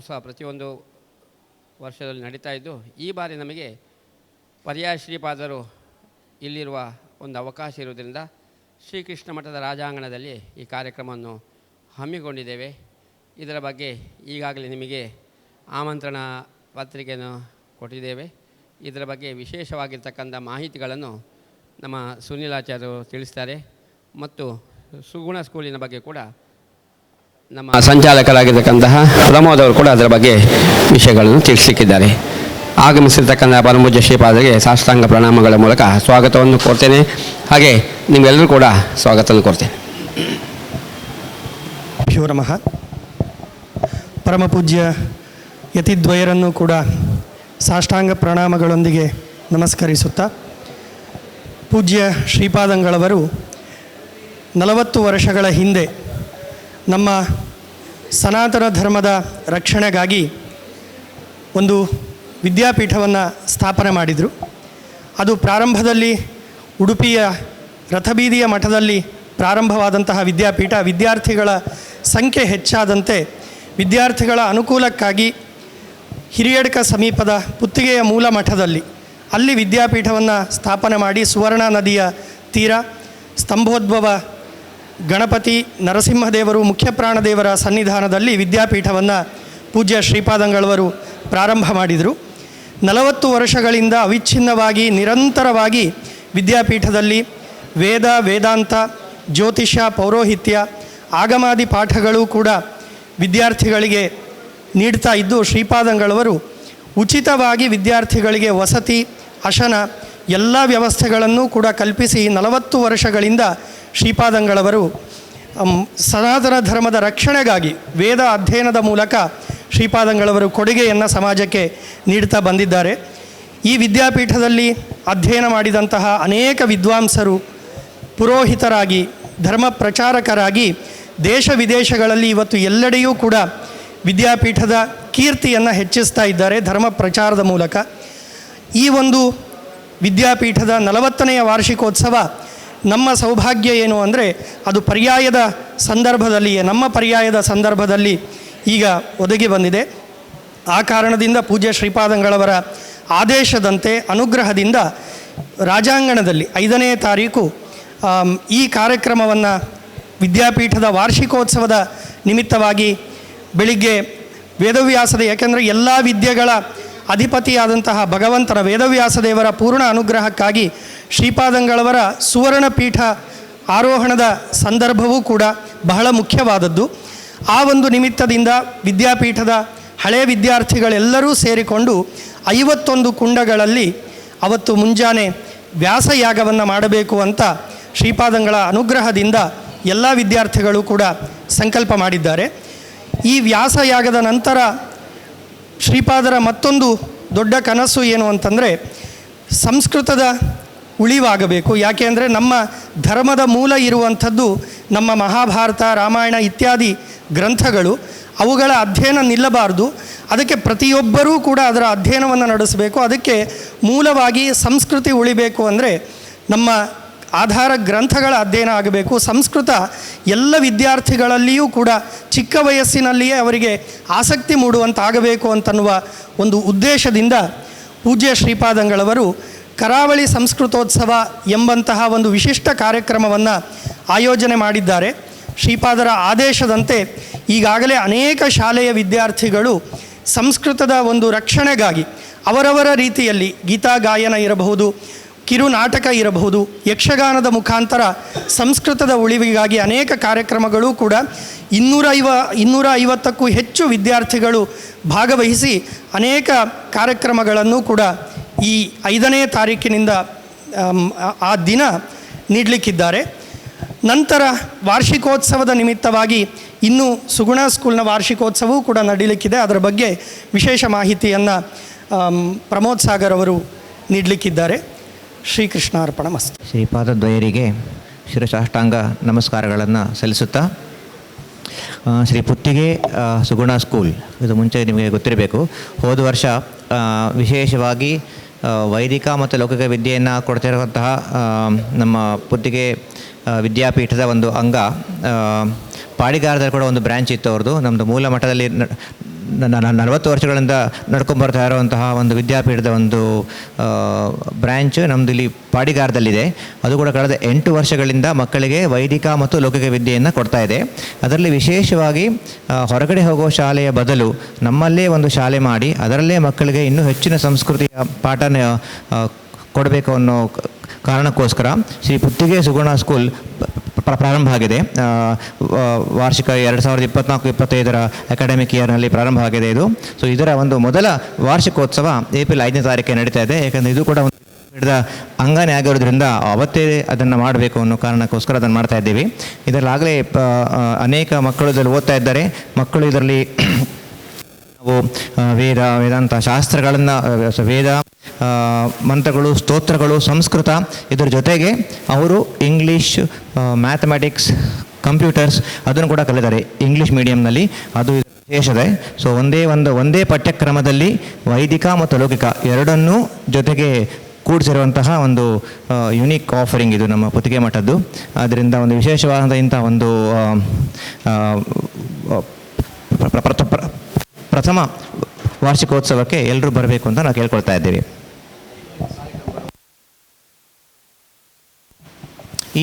ಸಹ ಪ್ರತಿಯೊಂದು ವರ್ಷದಲ್ಲಿ ನಡೀತಾ ಇದ್ದು, ಈ ಬಾರಿ ನಮಗೆ ಪರ್ಯಾಯ ಶ್ರೀಪಾದರು ಇಲ್ಲಿರುವ ಒಂದು ಅವಕಾಶ ಇರುವುದರಿಂದ ಶ್ರೀಕೃಷ್ಣ ಮಠದ ರಾಜಾಂಗಣದಲ್ಲಿ ಈ ಕಾರ್ಯಕ್ರಮವನ್ನು ಹಮ್ಮಿಕೊಂಡಿದ್ದೇವೆ. ಇದರ ಬಗ್ಗೆ ಈಗಾಗಲೇ ನಿಮಗೆ ಆಮಂತ್ರಣ ಪತ್ರಿಕೆಯನ್ನು ಕೊಟ್ಟಿದ್ದೇವೆ. ಇದರ ಬಗ್ಗೆ ವಿಶೇಷವಾಗಿರ್ತಕ್ಕಂಥ ಮಾಹಿತಿಗಳನ್ನು ನಮ್ಮ ಸುನೀಲಾಚಾರ್ಯರು ತಿಳಿಸ್ತಾರೆ. ಮತ್ತು ಸುಗುಣ ಸ್ಕೂಲಿನ ಬಗ್ಗೆ ಕೂಡ ನಮ್ಮ ಸಂಚಾಲಕರಾಗಿರ್ತಕ್ಕಂತಹ ಪ್ರಮೋದ್ ಅವರು ಕೂಡ ಅದರ ಬಗ್ಗೆ ವಿಷಯಗಳನ್ನು ತಿಳಿಸಿಕ್ಕಿದ್ದಾರೆ. ಆಗಮಿಸಿರ್ತಕ್ಕಂಥ ಪರಮಪೂಜ್ಯ ಶ್ರೀಪಾದರಿಗೆ ಸಾಷ್ಟಾಂಗ ಪ್ರಣಾಮಗಳ ಮೂಲಕ ಸ್ವಾಗತವನ್ನು ಕೋರ್ತೇನೆ. ಹಾಗೆ ನಿಮ್ಮೆಲ್ಲರೂ ಕೂಡ ಸ್ವಾಗತವನ್ನು ಕೋರ್ತೇನೆ. ಭ್ಯೋ ನಮಃ. ಪರಮಪೂಜ್ಯ ಯತಿದ್ವಯರನ್ನು ಕೂಡ ಸಾಷ್ಟಾಂಗ ಪ್ರಣಾಮಗಳೊಂದಿಗೆ ನಮಸ್ಕರಿಸುತ್ತಾ, ಪೂಜ್ಯ ಶ್ರೀಪಾದಂಗಳವರು ನಲವತ್ತು ವರ್ಷಗಳ ಹಿಂದೆ ನಮ್ಮ ಸನಾತನ ಧರ್ಮದ ರಕ್ಷಣೆಗಾಗಿ ಒಂದು ವಿದ್ಯಾಪೀಠವನ್ನು ಸ್ಥಾಪನೆ ಮಾಡಿದರು. ಅದು ಪ್ರಾರಂಭದಲ್ಲಿ ಉಡುಪಿಯ ರಥಬೀದಿಯ ಮಠದಲ್ಲಿ ಪ್ರಾರಂಭವಾದಂತಹ ವಿದ್ಯಾಪೀಠ. ವಿದ್ಯಾರ್ಥಿಗಳ ಸಂಖ್ಯೆ ಹೆಚ್ಚಾದಂತೆ ವಿದ್ಯಾರ್ಥಿಗಳ ಅನುಕೂಲಕ್ಕಾಗಿ ಹಿರಿಯಡ್ಕ ಸಮೀಪದ ಪುತ್ತಿಗೆಯ ಮೂಲ ಮಠದಲ್ಲಿ ಅಲ್ಲಿ ವಿದ್ಯಾಪೀಠವನ್ನು ಸ್ಥಾಪನೆ ಮಾಡಿ ಸುವರ್ಣ ನದಿಯ ತೀರ, ಸ್ತಂಭೋದ್ಭವ ಗಣಪತಿ ನರಸಿಂಹದೇವರು ಮುಖ್ಯಪ್ರಾಣದೇವರ ಸನ್ನಿಧಾನದಲ್ಲಿ ವಿದ್ಯಾಪೀಠವನ್ನು ಪೂಜ್ಯ ಶ್ರೀಪಾದಂಗಳವರು ಪ್ರಾರಂಭ ಮಾಡಿದರು. ನಲವತ್ತು ವರ್ಷಗಳಿಂದ ಅವಿಚ್ಛಿನ್ನವಾಗಿ ನಿರಂತರವಾಗಿ ವಿದ್ಯಾಪೀಠದಲ್ಲಿ ವೇದ, ವೇದಾಂತ ಜ್ಯೋತಿಷ ಪೌರೋಹಿತ್ಯ, ಆಗಮಾದಿ ಪಾಠಗಳು ಕೂಡ ವಿದ್ಯಾರ್ಥಿಗಳಿಗೆ ನೀಡ್ತಾ ಇದ್ದು ಶ್ರೀಪಾದಂಗಳವರು ಉಚಿತವಾಗಿ ವಿದ್ಯಾರ್ಥಿಗಳಿಗೆ ವಸತಿ, ಅಶನ, ಎಲ್ಲ ವ್ಯವಸ್ಥೆಗಳನ್ನು ಕೂಡ ಕಲ್ಪಿಸಿ ನಲವತ್ತು ವರ್ಷಗಳಿಂದ ಶ್ರೀಪಾದಂಗಳವರು ಸನಾತನ ಧರ್ಮದ ರಕ್ಷಣೆಗಾಗಿ ವೇದ ಅಧ್ಯಯನದ ಮೂಲಕ ಶ್ರೀಪಾದಂಗಳವರು ಕೊಡುಗೆಯನ್ನು ಸಮಾಜಕ್ಕೆ ನೀಡ್ತಾ ಬಂದಿದ್ದಾರೆ. ಈ ವಿದ್ಯಾಪೀಠದಲ್ಲಿ ಅಧ್ಯಯನ ಮಾಡಿದಂತಹ ಅನೇಕ ವಿದ್ವಾಂಸರು ಪುರೋಹಿತರಾಗಿ, ಧರ್ಮ ಪ್ರಚಾರಕರಾಗಿ ದೇಶ ವಿದೇಶಗಳಲ್ಲಿ ಇವತ್ತು ಎಲ್ಲೆಡೆಯೂ ಕೂಡ ವಿದ್ಯಾಪೀಠದ ಕೀರ್ತಿಯನ್ನು ಹೆಚ್ಚಿಸ್ತಾ ಇದ್ದಾರೆ ಧರ್ಮ ಪ್ರಚಾರದ ಮೂಲಕ. ಈ ಒಂದು ವಿದ್ಯಾಪೀಠದ ನಲವತ್ತನೆಯ ವಾರ್ಷಿಕೋತ್ಸವ ನಮ್ಮ ಸೌಭಾಗ್ಯ ಏನು ಅಂದರೆ ಅದು ಪರ್ಯಾಯದ ಸಂದರ್ಭದಲ್ಲಿಯೇ ನಮ್ಮ ಪರ್ಯಾಯದ ಸಂದರ್ಭದಲ್ಲಿ ಈಗ ಒದಗಿ ಬಂದಿದೆ. ಆ ಕಾರಣದಿಂದ ಪೂಜ್ಯ ಶ್ರೀಪಾದಂಗಳವರ ಆದೇಶದಂತೆ ಅನುಗ್ರಹದಿಂದ ರಾಜಾಂಗಣದಲ್ಲಿ ಐದನೇ ತಾರೀಕು ಈ ಕಾರ್ಯಕ್ರಮವನ್ನು ವಿದ್ಯಾಪೀಠದ ವಾರ್ಷಿಕೋತ್ಸವದ ನಿಮಿತ್ತವಾಗಿ ಬೆಳಿಗ್ಗೆ ವೇದವ್ಯಾಸದ, ಯಾಕೆಂದರೆ ಎಲ್ಲ ವಿದ್ಯೆಗಳ ಅಧಿಪತಿಯಾದಂತಹ ಭಗವಂತರ ವೇದವ್ಯಾಸ ದೇವರ ಪೂರ್ಣ ಅನುಗ್ರಹಕ್ಕಾಗಿ ಶ್ರೀಪಾದಂಗಳವರ ಸುವರ್ಣ ಪೀಠ ಆರೋಹಣದ ಸಂದರ್ಭವೂ ಕೂಡ ಬಹಳ ಮುಖ್ಯವಾದದ್ದು. ಆ ಒಂದು ನಿಮಿತ್ತದಿಂದ ವಿದ್ಯಾಪೀಠದ ಹಳೆಯ ವಿದ್ಯಾರ್ಥಿಗಳೆಲ್ಲರೂ ಸೇರಿಕೊಂಡು ಐವತ್ತೊಂದು ಕುಂಡಗಳಲ್ಲಿ ಅವತ್ತು ಮುಂಜಾನೆ ವ್ಯಾಸಯಾಗವನ್ನು ಮಾಡಬೇಕು ಅಂತ ಶ್ರೀಪಾದಂಗಳ ಅನುಗ್ರಹದಿಂದ ಎಲ್ಲ ವಿದ್ಯಾರ್ಥಿಗಳು ಕೂಡ ಸಂಕಲ್ಪ ಮಾಡಿದ್ದಾರೆ. ಈ ವ್ಯಾಸಯಾಗದ ನಂತರ ಶ್ರೀಪಾದರ ಮತ್ತೊಂದು ದೊಡ್ಡ ಕನಸು ಏನು ಅಂತಂದರೆ ಸಂಸ್ಕೃತದ ಉಳಿವಾಗಬೇಕು. ಯಾಕೆ ಅಂದರೆ ನಮ್ಮ ಧರ್ಮದ ಮೂಲ ಇರುವಂಥದ್ದು ನಮ್ಮ ಮಹಾಭಾರತ, ರಾಮಾಯಣ ಇತ್ಯಾದಿ ಗ್ರಂಥಗಳು. ಅವುಗಳ ಅಧ್ಯಯನ ನಿಲ್ಲಬಾರದು. ಅದಕ್ಕೆ ಪ್ರತಿಯೊಬ್ಬರೂ ಕೂಡ ಅದರ ಅಧ್ಯಯನವನ್ನು ನಡೆಸಬೇಕು. ಅದಕ್ಕೆ ಮೂಲವಾಗಿ ಸಂಸ್ಕೃತಿ ಉಳಿಬೇಕು ಅಂದರೆ ನಮ್ಮ ಆಧಾರ ಗ್ರಂಥಗಳ ಅಧ್ಯಯನ ಆಗಬೇಕು. ಸಂಸ್ಕೃತ ಎಲ್ಲ ವಿದ್ಯಾರ್ಥಿಗಳಲ್ಲಿಯೂ ಕೂಡ ಚಿಕ್ಕ ವಯಸ್ಸಿನಲ್ಲಿಯೇ ಅವರಿಗೆ ಆಸಕ್ತಿ ಮೂಡುವಂತಾಗಬೇಕು ಅಂತನ್ನುವ ಒಂದು ಉದ್ದೇಶದಿಂದ ಪೂಜ್ಯ ಶ್ರೀಪಾದಂಗಳವರು ಕರಾವಳಿ ಸಂಸ್ಕೃತೋತ್ಸವ ಎಂಬಂತಹ ಒಂದು ವಿಶಿಷ್ಟ ಕಾರ್ಯಕ್ರಮವನ್ನು ಆಯೋಜನೆ ಮಾಡಿದ್ದಾರೆ. ಶ್ರೀಪಾದರ ಆದೇಶದಂತೆ ಈಗಾಗಲೇ ಅನೇಕ ಶಾಲೆಯ ವಿದ್ಯಾರ್ಥಿಗಳು ಸಂಸ್ಕೃತದ ಒಂದು ರಕ್ಷಣೆಗಾಗಿ ಅವರವರ ರೀತಿಯಲ್ಲಿ ಗೀತಾ, ಗಾಯನ ಇರಬಹುದು ಕಿರು ನಾಟಕ ಇರಬಹುದು. ಯಕ್ಷಗಾನದ ಮುಖಾಂತರ ಸಂಸ್ಕೃತದ ಉಳಿವಿಗಾಗಿ ಅನೇಕ ಕಾರ್ಯಕ್ರಮಗಳು ಕೂಡ ಇನ್ನೂರ ಐವ ಇನ್ನೂರ ಐವತ್ತಕ್ಕೂ ಹೆಚ್ಚು ವಿದ್ಯಾರ್ಥಿಗಳು ಭಾಗವಹಿಸಿ ಅನೇಕ ಕಾರ್ಯಕ್ರಮಗಳನ್ನು ಕೂಡ ಈ ಐದನೇ ತಾರೀಕಿನಿಂದ ಆ- ದಿನ ನೀಡಲಿಕ್ಕಿದ್ದಾರೆ. ನಂತರ ವಾರ್ಷಿಕೋತ್ಸವದ ನಿಮಿತ್ತವಾಗಿ ಇನ್ನೂ ಸುಗುಣ ಸ್ಕೂಲ್ನ ವಾರ್ಷಿಕೋತ್ಸವವೂ ಕೂಡ ನಡೀಲಿಕ್ಕಿದೆ. ಅದರ ಬಗ್ಗೆ ವಿಶೇಷ ಮಾಹಿತಿಯನ್ನು ಪ್ರಮೋದ್ ಸಾಗರ್ ಅವರು ನೀಡಲಿಕ್ಕಿದ್ದಾರೆ. ಶ್ರೀಕೃಷ್ಣಾರ್ಪಣ ಮಸ್ತು ಶ್ರೀಪಾದದ್ವಯರಿಗೆ ಶಿರಸಾಷ್ಟಾಂಗ ನಮಸ್ಕಾರಗಳನ್ನು ಸಲ್ಲಿಸುತ್ತಾ ಶ್ರೀ ಪುತ್ತಿಗೆ ಸುಗುಣ ಸ್ಕೂಲ್. ಇದು ಮುಂಚೆ ನಿಮಗೆ ಗೊತ್ತಿರಬೇಕು. ಹೋದ ವರ್ಷ ವಿಶೇಷವಾಗಿ ವೈದಿಕ ಮತ್ತು ಲೌಕಿಕ ವಿದ್ಯೆಯನ್ನು ಕೊಡ್ತಿರುವಂತಹ ನಮ್ಮ ಪುತ್ತಿಗೆ ವಿದ್ಯಾಪೀಠದ ಒಂದು ಅಂಗ ಆ, ಪಾಡಿಗಾರದಲ್ಲಿ ಕೂಡ ಒಂದು ಬ್ರ್ಯಾಂಚ್ ಇತ್ತು ಅವ್ರದ್ದು. ನಮ್ಮದು ಮೂಲ ಮಠದಲ್ಲಿ ನಲವತ್ತು ವರ್ಷಗಳಿಂದ ನಡ್ಕೊಂಬರ್ತಾ ಇರುವಂತಹ ಒಂದು ವಿದ್ಯಾಪೀಠದ ಒಂದು ಬ್ರ್ಯಾಂಚ್ ನಮ್ಮದು ಇಲ್ಲಿ ಪಾಡಿಗಾರದಲ್ಲಿದೆ ಅದು ಕೂಡ ಕಳೆದ ಎಂಟು ವರ್ಷಗಳಿಂದ ಮಕ್ಕಳಿಗೆ ವೈದಿಕ ಮತ್ತು ಲೌಕಿಕ ವಿದ್ಯೆಯನ್ನು ಕೊಡ್ತಾ ಇದೆ. ಅದರಲ್ಲಿ ವಿಶೇಷವಾಗಿ ಹೊರಗಡೆ ಹೋಗೋ ಶಾಲೆಯ ಬದಲು ನಮ್ಮಲ್ಲೇ ಒಂದು ಶಾಲೆ ಮಾಡಿ ಅದರಲ್ಲೇ ಮಕ್ಕಳಿಗೆ ಇನ್ನೂ ಹೆಚ್ಚಿನ ಸಂಸ್ಕೃತಿಯ ಪಾಠನ ಕೊಡಬೇಕು ಅನ್ನೋ ಕಾರಣಕ್ಕೋಸ್ಕರ ಶ್ರೀ ಪುತ್ತಿಗೆ ಸುಗುಣ ಸ್ಕೂಲ್ ಪ್ರ- ಪ್ರಾರಂಭ ಆಗಿದೆ. ವಾರ್ಷಿಕ ಎರಡು ಸಾವಿರದ ಇಪ್ಪತ್ನಾಲ್ಕು, ಇಪ್ಪತ್ತೈದರ ಅಕಾಡೆಮಿಕ್ ಇಯರ್ನಲ್ಲಿ ಪ್ರಾರಂಭ ಆಗಿದೆ ಇದು. ಸೊ ಇದರ ಒಂದು ಮೊದಲ ವಾರ್ಷಿಕೋತ್ಸವ ಏಪ್ರಿಲ್ ಐದನೇ ತಾರೀಕಿಗೆ ನಡೀತಾ ಇದೆ. ಯಾಕಂದರೆ ಇದು ಕೂಡ ಒಂದು ಹಿಡಿದ ಅಂಗನೇ ಆಗಿರೋದ್ರಿಂದ ಅವತ್ತೇ ಅದನ್ನು ಮಾಡಬೇಕು ಅನ್ನೋ ಕಾರಣಕ್ಕೋಸ್ಕರ ಅದನ್ನು ಮಾಡ್ತಾ ಇದ್ದೀವಿ. ಇದರಲ್ಲಾಗಲೇ ಅನೇಕ ಮಕ್ಕಳು ಇದರಲ್ಲಿ ಓದ್ತಾ ಇದ್ದಾರೆ. ಮಕ್ಕಳು ಇದರಲ್ಲಿ ನಾವು ವೇದ, ವೇದಾಂತ ಶಾಸ್ತ್ರಗಳನ್ನು ವೇದ ಮಂತ್ರಗಳು, ಸ್ತೋತ್ರಗಳು, ಸಂಸ್ಕೃತ ಇದರ ಜೊತೆಗೆ ಅವರು ಇಂಗ್ಲೀಷ್ ಮ್ಯಾಥಮೆಟಿಕ್ಸ್ ಕಂಪ್ಯೂಟರ್ಸ್ ಅದನ್ನು ಕೂಡ ಕಲಿತಾರೆ ಇಂಗ್ಲೀಷ್ ಮೀಡಿಯಂನಲ್ಲಿ. ಅದು ವಿಶೇಷತೆ. ಸೊ, ಒಂದೇ ಒಂದು, ಒಂದೇ ಪಠ್ಯಕ್ರಮದಲ್ಲಿ ವೈದಿಕ ಮತ್ತು ಲೌಕಿಕ ಎರಡನ್ನೂ ಜೊತೆಗೆ ಕೂಡಿಸಿರುವಂತಹ ಒಂದು ಯುನೀಕ್ ಆಫರಿಂಗ್ ಇದು ನಮ್ಮ ಪುತ್ತಿಗೆ ಮಠದ್ದು. ಆದ್ದರಿಂದ ಒಂದು ವಿಶೇಷವಾದಂಥ ಇಂಥ ಒಂದು ಪ್ರಥಮ ವಾರ್ಷಿಕೋತ್ಸವಕ್ಕೆ ಎಲ್ಲರೂ ಬರಬೇಕು ಅಂತ ನಾವು ಕೇಳ್ಕೊಳ್ತಾ ಇದ್ದೀವಿ.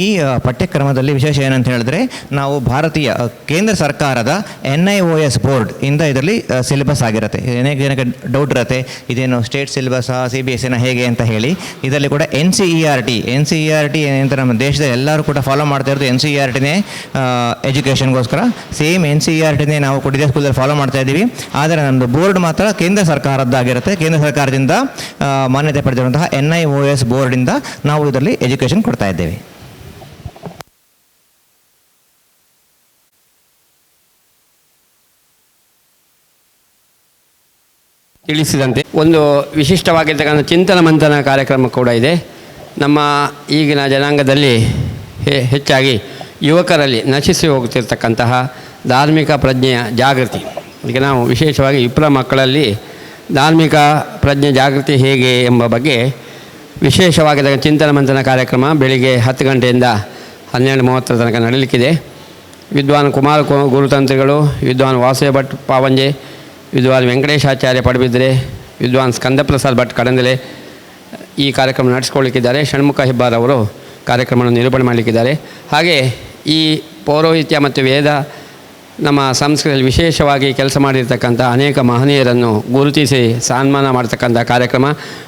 ಈ ಪಠ್ಯಕ್ರಮದಲ್ಲಿ ವಿಶೇಷ ಏನಂತ ಹೇಳಿದ್ರೆ ನಾವು ಭಾರತೀಯ ಕೇಂದ್ರ ಸರ್ಕಾರದ N I O S board ಇಂದ ಇದರಲ್ಲಿ ಸಿಲೆಬಸ್ ಆಗಿರುತ್ತೆ. ಏನೇ ಏನಕ್ಕೆ ಡೌಟ್ ಇರುತ್ತೆ, ಇದೇನು ಸ್ಟೇಟ್ ಸಿಲೆಬಸ್ಸಾ ಸಿ ಬಿ ಎಸ್ ಸಿನ ಹೇಗೆ ಅಂತ ಹೇಳಿ. ಇದರಲ್ಲಿ ಕೂಡ N C E R T N C E R T ಏನಂತ ನಮ್ಮ ದೇಶದ ಎಲ್ಲರೂ ಕೂಡ ಫಾಲೋ ಮಾಡ್ತಾ ಇರೋದು ಎನ್ ಸಿ ಇ ಆರ್ ಟಿನೇ ಎಜುಕೇಷನ್ಗೋಸ್ಕರ same N C E R ಟಿನೇ ನಾವು ಕೊಟ್ಟಿದ್ದ ಸ್ಕೂಲಲ್ಲಿ ಫಾಲೋ ಮಾಡ್ತಾ ಇದ್ದೀವಿ. ಆದರೆ ನಮ್ಮದು ಬೋರ್ಡ್ ಮಾತ್ರ ಕೇಂದ್ರ ಸರ್ಕಾರದ್ದಾಗಿರುತ್ತೆ. ಕೇಂದ್ರ ಸರ್ಕಾರದಿಂದ ಮಾನ್ಯತೆ ಪಡೆದಿರುವಂತಹ ಎನ್ ಐ ಒ ಎಸ್ ಬೋರ್ಡಿಂದ ನಾವು ಇದರಲ್ಲಿ ಎಜುಕೇಷನ್ ಕೊಡ್ತಾ ಇದ್ದೇವೆ. ತಿಳಿಸಿದಂತೆ. ಒಂದು ವಿಶಿಷ್ಟವಾಗಿರ್ತಕ್ಕಂಥ ಚಿಂತನ ಮಂಥನ ಕಾರ್ಯಕ್ರಮ ಕೂಡ ಇದೆ. ನಮ್ಮ ಈಗಿನ ಜನಾಂಗದಲ್ಲಿ ಹೆಚ್ಚಾಗಿ ಯುವಕರಲ್ಲಿ ನಶಿಸಿ ಹೋಗುತ್ತಿರ್ತಕ್ಕಂತಹ ಧಾರ್ಮಿಕ ಪ್ರಜ್ಞೆಯ ಜಾಗೃತಿ. ಈಗ ನಾವು ವಿಶೇಷವಾಗಿ ವಿಪ್ರ ಮಕ್ಕಳಲ್ಲಿ ಧಾರ್ಮಿಕ ಪ್ರಜ್ಞೆ ಜಾಗೃತಿ ಹೇಗೆ ಎಂಬ ಬಗ್ಗೆ ವಿಶೇಷವಾಗಿದ್ದ ಚಿಂತನ ಮಂಥನ ಕಾರ್ಯಕ್ರಮ ಬೆಳಿಗ್ಗೆ ಹತ್ತು ಗಂಟೆಯಿಂದ ಹನ್ನೆರಡು ಮೂವತ್ತರ ತನಕ ನಡೀಲಿಕ್ಕಿದೆ. ವಿದ್ವಾನ್ ಕುಮಾರ್ ಗುರುತಂತ್ರಿಗಳು, ವಿದ್ವಾನ್ ವಾಸುದೇವ ಭಟ್ ಪಾವಂಜೆ ವಿದ್ವಾನ್ ವೆಂಕಟೇಶಾಚಾರ್ಯ ಪಡುಬಿದ್ರೆ ವಿದ್ವಾನ್ ಸ್ಕಂದಪ್ರಸಾದ್ ಭಟ್ ಕಡಂದಲೆ ಈ ಕಾರ್ಯಕ್ರಮ ನಡೆಸ್ಕೊಳ್ಳಿಕ್ಕಿದ್ದಾರೆ. ಷಣ್ಮುಖ ಹೆಬ್ಬಾರ್ ಅವರು ಕಾರ್ಯಕ್ರಮವನ್ನು ನಿರೂಪಣೆ ಮಾಡಲಿಕ್ಕಿದ್ದಾರೆ. ಹಾಗೆ ಈ ಪೌರೋಹಿತ್ಯ ಮತ್ತು ವೇದ ನಮ್ಮ ಸಂಸ್ಕೃತಿಯಲ್ಲಿ ವಿಶೇಷವಾಗಿ ಕೆಲಸ ಮಾಡಿರ್ತಕ್ಕಂಥ ಅನೇಕ ಮಹನೀಯರನ್ನು ಗುರುತಿಸಿ ಸನ್ಮಾನ ಮಾಡ್ತಕ್ಕಂಥ ಕಾರ್ಯಕ್ರಮ.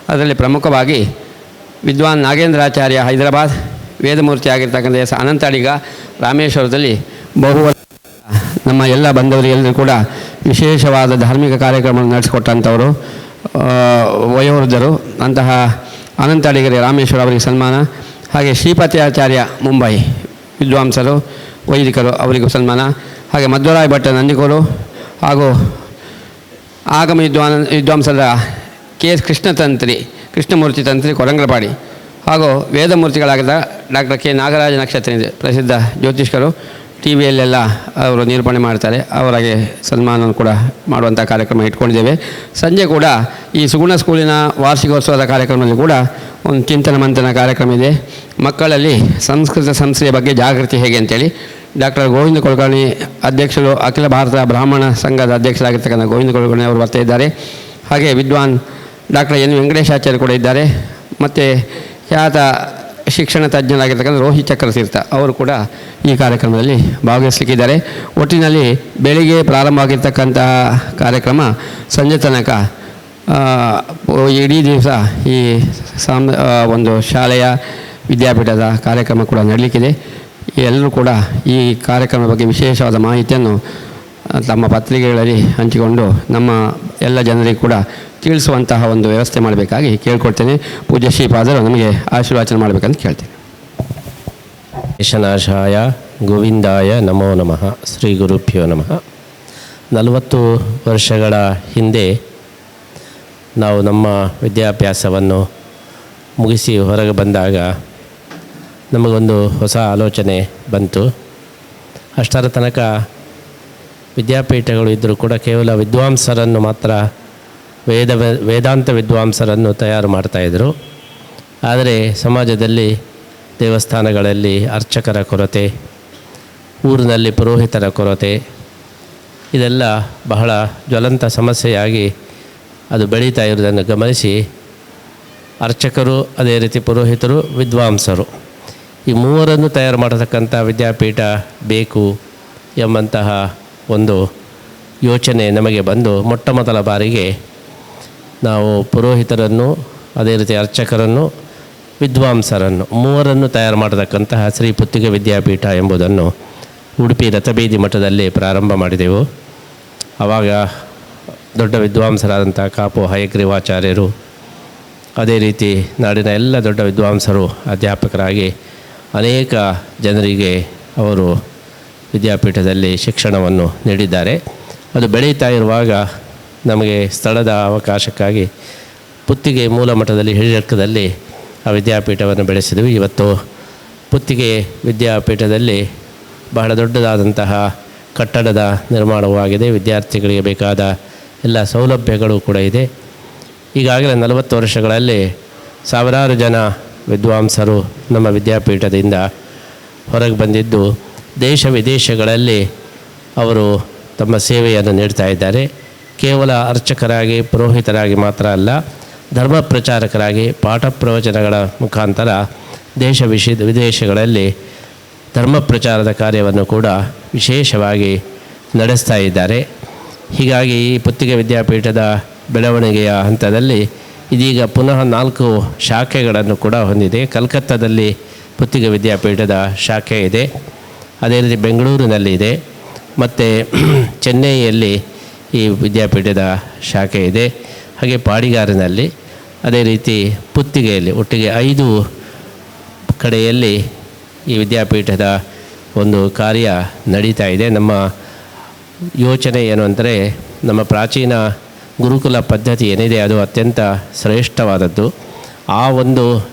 ಅದರಲ್ಲಿ ಪ್ರಮುಖವಾಗಿ ವಿದ್ವಾನ್ ನಾಗೇಂದ್ರಾಚಾರ್ಯ ಹೈದರಾಬಾದ್, ವೇದಮೂರ್ತಿ ಆಗಿರ್ತಕ್ಕಂಥ ಎಸ್ ಅನಂತಡಿಗ ರಾಮೇಶ್ವರದಲ್ಲಿ ಬಹು ನಮ್ಮ ಎಲ್ಲ ಬಂದವರಿಗೆಲ್ಲರೂ ಕೂಡ ವಿಶೇಷವಾದ ಧಾರ್ಮಿಕ ಕಾರ್ಯಕ್ರಮವನ್ನು ನಡೆಸಿಕೊಟ್ಟಂಥವರು ವಯೋವೃದ್ಧರು, ಅಂತಹ ಅನಂತಾಡಿಗರಿ ರಾಮೇಶ್ವರ ಅವರಿಗೆ ಸನ್ಮಾನ, ಹಾಗೆ ಶ್ರೀಪತಿ ಆಚಾರ್ಯ ಮುಂಬೈ ವಿದ್ವಾಂಸರು, ವೈದಿಕರು ಅವರಿಗೂ ಸನ್ಮಾನ, ಹಾಗೆ ಮಧ್ವರಾಯ ಭಟ್ಟ ನಂದಿಕೋರು ಹಾಗೂ ಆಗಮ ವಿದ್ವಾನ್, ವಿದ್ವಾಂಸರ ಕೆ ಎಸ್ ಕೃಷ್ಣತಂತ್ರಿ, ಕೃಷ್ಣಮೂರ್ತಿ ತಂತ್ರಿ ಕೊರಂಗಲಪಾಡಿ ಹಾಗೂ ವೇದಮೂರ್ತಿಗಳಾಗಿದ್ದ ಡಾಕ್ಟರ್ ಕೆ ನಾಗರಾಜ ನಕ್ಷತ್ರ ಪ್ರಸಿದ್ಧ ಜ್ಯೋತಿಷ್ಕರು ಟಿ ವಿಯಲ್ಲೆಲ್ಲ ಅವರು ನಿರೂಪಣೆ ಮಾಡ್ತಾರೆ. ಅವರಿಗೆ ಸನ್ಮಾನವನ್ನು ಕೂಡ ಮಾಡುವಂಥ ಕಾರ್ಯಕ್ರಮ ಇಟ್ಕೊಂಡಿದ್ದೇವೆ. ಸಂಜೆ ಕೂಡ ಈ ಸುಗುಣ ಸ್ಕೂಲಿನ ವಾರ್ಷಿಕೋತ್ಸವದ ಕಾರ್ಯಕ್ರಮದಲ್ಲಿ ಕೂಡ ಒಂದು ಚಿಂತನ ಮಂಥನ ಕಾರ್ಯಕ್ರಮ ಇದೆ. ಮಕ್ಕಳಲ್ಲಿ ಸಂಸ್ಕೃತ ಸಂಸ್ಥೆಯ ಬಗ್ಗೆ ಜಾಗೃತಿ ಹೇಗೆ ಅಂತೇಳಿ ಡಾಕ್ಟರ್ ಗೋವಿಂದ ಕುಲಕರ್ಣಿ ಅಧ್ಯಕ್ಷರು, ಅಖಿಲ ಭಾರತ ಬ್ರಾಹ್ಮಣ ಸಂಘದ ಅಧ್ಯಕ್ಷರಾಗಿರ್ತಕ್ಕಂಥ ಗೋವಿಂದ ಕುಲಕರ್ಣಿ ಅವರು ಬರ್ತಾ ಇದ್ದಾರೆ. ಹಾಗೆ ವಿದ್ವಾನ್ ಡಾಕ್ಟರ್ ಎನ್ ವೆಂಕಟೇಶಾಚಾರ್ಯ ಕೂಡ ಇದ್ದಾರೆ. ಮತ್ತು ಖ್ಯಾತ ಶಿಕ್ಷಣ ತಜ್ಞರಾಗಿರ್ತಕ್ಕಂಥ ರೋಹಿತ್ ಚಕ್ರತೀರ್ಥ ಅವರು ಕೂಡ ಈ ಕಾರ್ಯಕ್ರಮದಲ್ಲಿ ಭಾಗವಹಿಸಲಿಕ್ಕಿದ್ದಾರೆ. ಒಟ್ಟಿನಲ್ಲಿ ಬೆಳಿಗ್ಗೆ ಪ್ರಾರಂಭವಾಗಿರ್ತಕ್ಕಂತಹ ಕಾರ್ಯಕ್ರಮ ಸಂಜೆ ತನಕ ಇಡೀ ದಿವಸ ಈ ಸಾಮ್ ಒಂದು ಶಾಲೆಯ ವಿದ್ಯಾಪೀಠದ ಕಾರ್ಯಕ್ರಮ ಕೂಡ ನಡೀಲಿಕ್ಕಿದೆ. ಎಲ್ಲರೂ ಕೂಡ ಈ ಕಾರ್ಯಕ್ರಮದ ಬಗ್ಗೆ ವಿಶೇಷವಾದ ಮಾಹಿತಿಯನ್ನು ತಮ್ಮ ಪತ್ರಿಕೆಗಳಲ್ಲಿ ಹಂಚಿಕೊಂಡು ನಮ್ಮ ಎಲ್ಲ ಜನರಿಗೆ ಕೂಡ ತಿಳಿಸುವಂತಹ ಒಂದು ವ್ಯವಸ್ಥೆ ಮಾಡಬೇಕಾಗಿ ಕೇಳ್ಕೊಳ್ತೇನೆ. ಪೂಜ್ಯ ಶ್ರೀಪಾದರು ನಮಗೆ ಆಶೀರ್ವಾಚನೆ ಮಾಡಬೇಕಂತ ಕೇಳ್ತೇನೆ. ಯಶನಾಶಾಯ ಗೋವಿಂದಾಯ ನಮೋ ನಮಃ. ಶ್ರೀ ಗುರುಭ್ಯೋ ನಮಃ. ನಲವತ್ತು ವರ್ಷಗಳ ಹಿಂದೆ ನಾವು ನಮ್ಮ ವಿದ್ಯಾಭ್ಯಾಸವನ್ನು ಮುಗಿಸಿ ಹೊರಗೆ ಬಂದಾಗ ನಮಗೊಂದು ಹೊಸ ಆಲೋಚನೆ ಬಂತು. ಅಷ್ಟರ ತನಕ ವಿದ್ಯಾಪೀಠಗಳು ಇದ್ದರೂ ಕೂಡ ಕೇವಲ ವಿದ್ವಾಂಸರನ್ನು ಮಾತ್ರ ವೇದ ವೇದಾಂತ ವಿದ್ವಾಂಸರನ್ನು ತಯಾರು ಮಾಡ್ತಾಯಿದ್ರು ಆದರೆ ಸಮಾಜದಲ್ಲಿ ದೇವಸ್ಥಾನಗಳಲ್ಲಿ ಅರ್ಚಕರ ಕೊರತೆ, ಊರಿನಲ್ಲಿ ಪುರೋಹಿತರ ಕೊರತೆ, ಇದೆಲ್ಲ ಬಹಳ ಜ್ವಲಂತ ಸಮಸ್ಯೆಯಾಗಿ ಅದು ಬೆಳೀತಾ ಇರುವುದನ್ನು ಗಮನಿಸಿ ಅರ್ಚಕರು, ಅದೇ ರೀತಿ ಪುರೋಹಿತರು, ವಿದ್ವಾಂಸರು. ಈ ಮೂವರನ್ನು ತಯಾರು ಮಾಡತಕ್ಕಂಥ ವಿದ್ಯಾಪೀಠ ಬೇಕು ಎಂಬಂತಹ ಒಂದು ಯೋಚನೆ ನಮಗೆ ಬಂದು ಮೊಟ್ಟ ಮೊದಲ ಬಾರಿಗೆ ನಾವು ಪುರೋಹಿತರನ್ನು, ಅದೇ ರೀತಿ ಅರ್ಚಕರನ್ನು, ವಿದ್ವಾಂಸರನ್ನು, ಮೂವರನ್ನು ತಯಾರು ಮಾಡತಕ್ಕಂತಹ ಶ್ರೀ ಪುತ್ತಿಗೆ ವಿದ್ಯಾಪೀಠ ಎಂಬುದನ್ನು ಉಡುಪಿ ರಥಬೀದಿ ಮಠದಲ್ಲಿ ಪ್ರಾರಂಭ ಮಾಡಿದೆವು. ಆವಾಗ ದೊಡ್ಡ ವಿದ್ವಾಂಸರಾದಂಥ ಕಾಪು ಹಯಗ್ರೀವಾಚಾರ್ಯರು, ಅದೇ ರೀತಿ ನಾಡಿನ ಎಲ್ಲ ದೊಡ್ಡ ವಿದ್ವಾಂಸರು ಅಧ್ಯಾಪಕರಾಗಿ ಅನೇಕ ಜನರಿಗೆ ಅವರು ವಿದ್ಯಾಪೀಠದಲ್ಲಿ ಶಿಕ್ಷಣವನ್ನು ನೀಡಿದ್ದಾರೆ. ಅದು ಬೆಳೀತಾ ಇರುವಾಗ ನಮಗೆ ಸ್ಥಳದ ಅವಕಾಶಕ್ಕಾಗಿ ಪುತ್ತಿಗೆ ಮೂಲ ಮಠದಲ್ಲಿ ಆ ವಿದ್ಯಾಪೀಠವನ್ನು ಬೆಳೆಸಿದ್ವಿ. ಇವತ್ತು ಪುತ್ತಿಗೆ ವಿದ್ಯಾಪೀಠದಲ್ಲಿ ಬಹಳ ದೊಡ್ಡದಾದಂತಹ ಕಟ್ಟಡದ ನಿರ್ಮಾಣವೂ ಆಗಿದೆ. ವಿದ್ಯಾರ್ಥಿಗಳಿಗೆ ಬೇಕಾದ ಎಲ್ಲ ಸೌಲಭ್ಯಗಳು ಕೂಡ ಇದೆ. ಈಗಾಗಲೇ ನಲವತ್ತು ವರ್ಷಗಳಲ್ಲಿ ಸಾವಿರಾರು ಜನ ವಿದ್ವಾಂಸರು ನಮ್ಮ ವಿದ್ಯಾಪೀಠದಿಂದ ಹೊರಗೆ ಬಂದಿದ್ದು, ದೇಶ ವಿದೇಶಗಳಲ್ಲಿ ಅವರು ತಮ್ಮ ಸೇವೆಯನ್ನು ನೀಡ್ತಾ ಇದ್ದಾರೆ. ಕೇವಲ ಅರ್ಚಕರಾಗಿ, ಪುರೋಹಿತರಾಗಿ ಮಾತ್ರ ಅಲ್ಲ, ಧರ್ಮ ಪ್ರಚಾರಕರಾಗಿ, ಪಾಠ ಪ್ರವಚನಗಳ ಮುಖಾಂತರ ದೇಶ ವಿಶಿ, ವಿದೇಶಗಳಲ್ಲಿ ಧರ್ಮ ಪ್ರಚಾರದ ಕಾರ್ಯವನ್ನು ಕೂಡ ವಿಶೇಷವಾಗಿ ನಡೆಸ್ತಾ ಇದ್ದಾರೆ. ಹೀಗಾಗಿ ಈ ಪುತ್ತಿಗೆ ವಿದ್ಯಾಪೀಠದ ಬೆಳವಣಿಗೆಯ ಹಂತದಲ್ಲಿ ಇದೀಗ ಪುನಃ ನಾಲ್ಕು ಶಾಖೆಗಳನ್ನು ಕೂಡ ಹೊಂದಿದೆ. ಕಲ್ಕತ್ತಾದಲ್ಲಿ ಪುತ್ತಿಗೆ ವಿದ್ಯಾಪೀಠದ ಶಾಖೆ ಇದೆ. ಅದೇ ರೀತಿ ಬೆಂಗಳೂರಿನಲ್ಲಿ ಇದೆ. ಮತ್ತು ಚೆನ್ನೈಯಲ್ಲಿ ಈ ವಿದ್ಯಾಪೀಠದ ಶಾಖೆ ಇದೆ. ಹಾಗೆ ಪಾಡಿಗಾರಿನಲ್ಲಿ ಅದೇ ರೀತಿ ಪುತ್ತಿಗೆಯಲ್ಲಿ ಒಟ್ಟಿಗೆ ಐದು ಕಡೆಯಲ್ಲಿ ಈ ವಿದ್ಯಾಪೀಠದ ಒಂದು ಕಾರ್ಯ ನಡೀತಾ ಇದೆ. ನಮ್ಮ ಯೋಚನೆ ಏನು ಅಂದರೆ, ನಮ್ಮ ಪ್ರಾಚೀನ ಗುರುಕುಲ ಪದ್ಧತಿ ಏನಿದೆ, ಅದು ಅತ್ಯಂತ ಶ್ರೇಷ್ಠವಾದದ್ದು. ಆ ಒಂದು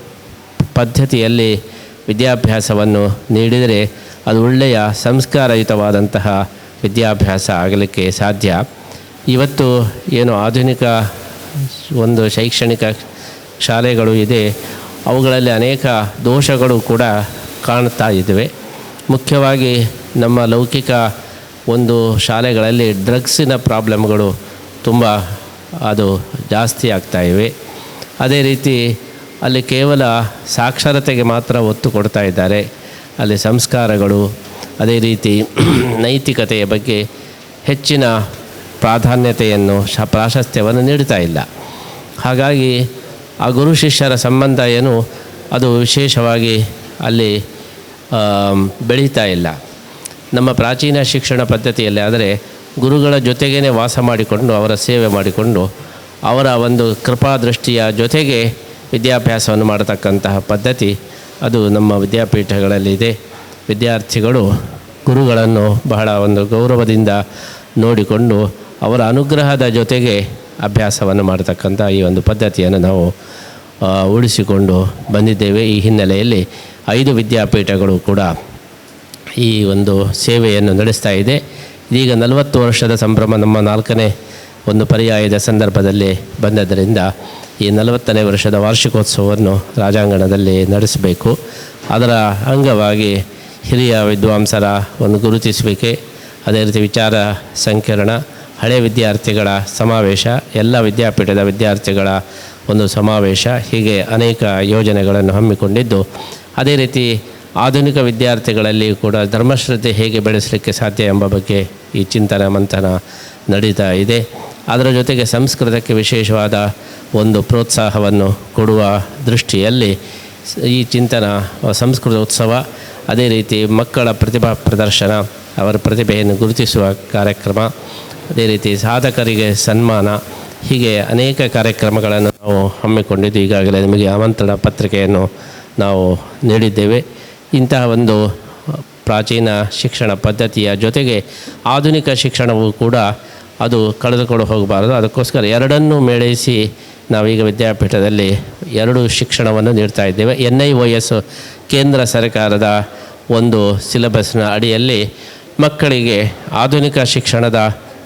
ಪದ್ಧತಿಯಲ್ಲಿ ವಿದ್ಯಾಭ್ಯಾಸವನ್ನು ನೀಡಿದರೆ ಅದು ಒಳ್ಳೆಯ ಸಂಸ್ಕಾರಯುತವಾದಂತಹ ವಿದ್ಯಾಭ್ಯಾಸ ಆಗಲಿಕ್ಕೆ ಸಾಧ್ಯ. ಇವತ್ತು ಏನು ಆಧುನಿಕ ಒಂದು ಶೈಕ್ಷಣಿಕ ಶಾಲೆಗಳು ಇದೆ, ಅವುಗಳಲ್ಲಿ ಅನೇಕ ದೋಷಗಳು ಕೂಡ ಕಾಣ್ತಾ ಇದ್ದಾವೆ. ಮುಖ್ಯವಾಗಿ ನಮ್ಮ ಲೌಕಿಕ ಒಂದು ಶಾಲೆಗಳಲ್ಲಿ ಡ್ರಗ್ಸಿನ ಪ್ರಾಬ್ಲಮ್ಗಳು ತುಂಬ ಅದು ಜಾಸ್ತಿ ಆಗ್ತಾ ಇವೆ. ಅದೇ ರೀತಿ ಅಲ್ಲಿ ಕೇವಲ ಸಾಕ್ಷರತೆಗೆ ಮಾತ್ರ ಒತ್ತು ಕೊಡ್ತಾ ಇದ್ದಾರೆ. ಅಲ್ಲಿ ಸಂಸ್ಕಾರಗಳು, ಅದೇ ರೀತಿ ನೈತಿಕತೆಯ ಬಗ್ಗೆ ಹೆಚ್ಚಿನ ಪ್ರಾಧಾನ್ಯತೆಯನ್ನು ಶ ಪ್ರಾಶಸ್ತ್ಯವನ್ನು ನೀಡ್ತಾ ಇಲ್ಲ. ಹಾಗಾಗಿ ಆ ಗುರು ಶಿಷ್ಯರ ಸಂಬಂಧ ಏನು, ಅದು ವಿಶೇಷವಾಗಿ ಅಲ್ಲಿ ಬೆಳೀತಾ ಇಲ್ಲ. ನಮ್ಮ ಪ್ರಾಚೀನ ಶಿಕ್ಷಣ ಪದ್ಧತಿಯಲ್ಲಿ ಆದರೆ ಗುರುಗಳ ಜೊತೆಗೇ ವಾಸ ಮಾಡಿಕೊಂಡು, ಅವರ ಸೇವೆ ಮಾಡಿಕೊಂಡು, ಅವರ ಒಂದು ಕೃಪಾದೃಷ್ಟಿಯ ಜೊತೆಗೆ ವಿದ್ಯಾಭ್ಯಾಸವನ್ನು ಮಾಡತಕ್ಕಂತಹ ಪದ್ಧತಿ ಅದು ನಮ್ಮ ವಿದ್ಯಾಪೀಠಗಳಲ್ಲಿದೆ ವಿದ್ಯಾರ್ಥಿಗಳು ಗುರುಗಳನ್ನು ಬಹಳ ಒಂದು ಗೌರವದಿಂದ ನೋಡಿಕೊಂಡು ಅವರ ಅನುಗ್ರಹದ ಜೊತೆಗೆ ಅಭ್ಯಾಸವನ್ನು ಮಾಡತಕ್ಕಂಥ ಈ ಒಂದು ಪದ್ಧತಿಯನ್ನು ನಾವು ಉಳಿಸಿಕೊಂಡು ಬಂದಿದ್ದೇವೆ. ಈ ಹಿನ್ನೆಲೆಯಲ್ಲಿ ಐದು ವಿದ್ಯಾಪೀಠಗಳು ಕೂಡ ಈ ಒಂದು ಸೇವೆಯನ್ನು ನಡೆಸ್ತಾ ಇದೆ. ಇದೀಗ ನಲವತ್ತು ವರ್ಷದ ಸಂಭ್ರಮ ನಮ್ಮ ನಾಲ್ಕನೇ ಒಂದು ಪರ್ಯಾಯದ ಸಂದರ್ಭದಲ್ಲಿ ಬಂದದ್ದರಿಂದ ಈ ನಲವತ್ತನೇ ವರ್ಷದ ವಾರ್ಷಿಕೋತ್ಸವವನ್ನು ರಾಜಾಂಗಣದಲ್ಲಿ ನಡೆಸಬೇಕು. ಅದರ ಅಂಗವಾಗಿ ಹಿರಿಯ ವಿದ್ವಾಂಸರ ಒಂದು ಗುರುತಿಸುವಿಕೆ, ಅದೇ ರೀತಿ ವಿಚಾರ ಸಂಕಿರಣ ಹಳೆ ವಿದ್ಯಾರ್ಥಿಗಳ ಸಮಾವೇಶ, ಎಲ್ಲ ವಿದ್ಯಾಪೀಠದ ವಿದ್ಯಾರ್ಥಿಗಳ ಒಂದು ಸಮಾವೇಶ, ಹೀಗೆ ಅನೇಕ ಯೋಜನೆಗಳನ್ನು ಹಮ್ಮಿಕೊಂಡಿದ್ದು, ಅದೇ ರೀತಿ ಆಧುನಿಕ ವಿದ್ಯಾರ್ಥಿಗಳಲ್ಲಿ ಕೂಡ ಧರ್ಮಶ್ರದ್ಧೆ ಹೇಗೆ ಬೆಳೆಸಲಿಕ್ಕೆ ಸಾಧ್ಯ ಎಂಬ ಬಗ್ಗೆ ಈ ಚಿಂತನ ಮಂಥನ ನಡೀತಾ ಇದೆ. ಅದರ ಜೊತೆಗೆ ಸಂಸ್ಕೃತಕ್ಕೆ ವಿಶೇಷವಾದ ಒಂದು ಪ್ರೋತ್ಸಾಹವನ್ನು ಕೊಡುವ ದೃಷ್ಟಿಯಲ್ಲಿ ಈ ಚಿಂತನ, ಸಂಸ್ಕೃತ ಉತ್ಸವ, ಅದೇ ರೀತಿ ಮಕ್ಕಳ ಪ್ರತಿಭಾ ಪ್ರದರ್ಶನ, ಅವರ ಪ್ರತಿಭೆಯನ್ನು ಗುರುತಿಸುವ ಕಾರ್ಯಕ್ರಮ ಅದೇ ರೀತಿ ಸಾಧಕರಿಗೆ ಸನ್ಮಾನ, ಹೀಗೆ ಅನೇಕ ಕಾರ್ಯಕ್ರಮಗಳನ್ನು ನಾವು ಹಮ್ಮಿಕೊಂಡಿದ್ದು, ಈಗಾಗಲೇ ನಿಮಗೆ ಆಮಂತ್ರಣ ಪತ್ರಿಕೆಯನ್ನು ನಾವು ನೀಡಿದ್ದೇವೆ. ಇಂತಹ ಒಂದು ಪ್ರಾಚೀನ ಶಿಕ್ಷಣ ಪದ್ಧತಿಯ ಜೊತೆಗೆ ಆಧುನಿಕ ಶಿಕ್ಷಣವು ಕೂಡ ಅದು ಕಳೆದುಕೊಂಡು ಹೋಗಬಾರದು. ಅದಕ್ಕೋಸ್ಕರ ಎರಡನ್ನೂ ಮೇಳೈಸಿ ನಾವೀಗ ವಿದ್ಯಾಪೀಠದಲ್ಲಿ ಎರಡು ಶಿಕ್ಷಣವನ್ನು ನೀಡ್ತಾ ಇದ್ದೇವೆ. ಎನ್ ಐ ಒ ಎಸ್ ಕೇಂದ್ರ ಸರ್ಕಾರದ ಒಂದು ಸಿಲೆಬಸ್ನ ಅಡಿಯಲ್ಲಿ ಮಕ್ಕಳಿಗೆ ಆಧುನಿಕ ಶಿಕ್ಷಣದ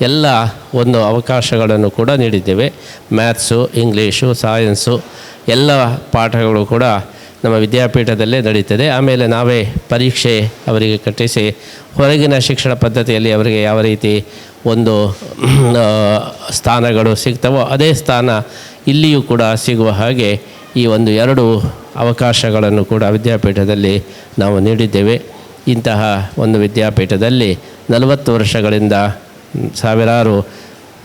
ಎಲ್ಲ ಒಂದು ಅವಕಾಶಗಳನ್ನು ಕೂಡ ನೀಡಿದ್ದೇವೆ. ಮ್ಯಾಥ್ಸು ಇಂಗ್ಲೀಷು ಸೈನ್ಸು ಎಲ್ಲ ಪಾಠಗಳು ಕೂಡ ನಮ್ಮ ವಿದ್ಯಾಪೀಠದಲ್ಲೇ ನಡೀತದೆ. ಆಮೇಲೆ ನಾವೇ ಪರೀಕ್ಷೆ ಅವರಿಗೆ ಕಟ್ಟಿಸಿ ಹೊರಗಿನ ಶಿಕ್ಷಣ ಪದ್ಧತಿಯಲ್ಲಿ ಅವರಿಗೆ ಯಾವ ರೀತಿ ಒಂದು ಸ್ಥಾನಗಳು ಸಿಗ್ತವೋ ಅದೇ ಸ್ಥಾನ ಇಲ್ಲಿಯೂ ಕೂಡ ಸಿಗುವ ಹಾಗೆ ಈ ಒಂದು ಎರಡು ಅವಕಾಶಗಳನ್ನು ಕೂಡ ವಿದ್ಯಾಪೀಠದಲ್ಲಿ ನಾವು ನೀಡಿದ್ದೇವೆ. ಇಂತಹ ಒಂದು ವಿದ್ಯಾಪೀಠದಲ್ಲಿ ನಲವತ್ತು ವರ್ಷಗಳಿಂದ ಸಾವಿರಾರು